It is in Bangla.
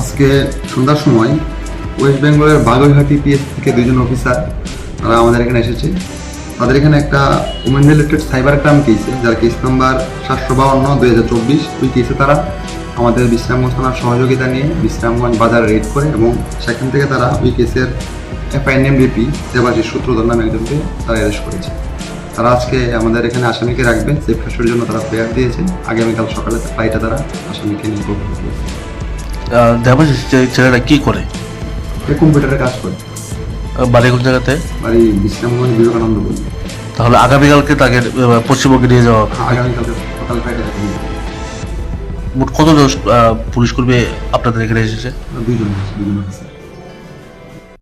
আজকে সন্ধ্যার সময় ওয়েস্ট বেঙ্গলের বাগুইহাটি পিএস থেকে দুজন অফিসার তারা আমাদের এখানে এসেছে। তাদের এখানে একটা উমেন রিলেটেড সাইবার ক্রাইম কেসে যার কেস নাম্বার সাতশো বাউন্ন, দুই হাজার চব্বিশ। ওই কেসে তারা আমাদের বিশ্রামগঞ্জ থানার সহযোগিতা নিয়ে বিশ্রামগঞ্জ বাজার রেড করে এবং সেখান থেকে তারা ওই কেসের FI name BP Debashis Sutradhar নামে একজনকে তারা অ্যারেস্ট করেছে। তারা আজকে আমাদের এখানে আসামিকে রাখবে সেফ জন্য তারা প্রেয়ার দিয়েছে। আগামীকাল সকালে ফ্লাইটে তারা আসামিকে নিয়ে দেবাশিস ছেলেটা কি করে? কম্পিউটারে কাজ করে। বাড়ি কোন জায়গাতে? বাড়ি বিশ্রামগঞ্জ বিবেকানন্দ বলি তাহলে আগামীকালকে তাকে পশ্চিমবঙ্গে নিয়ে যাওয়া হবে। আগামীকালকে সকাল। মোট কতজন পুলিশ কর্মী আপনাদের এখানে এসেছে? দুজন দুজন।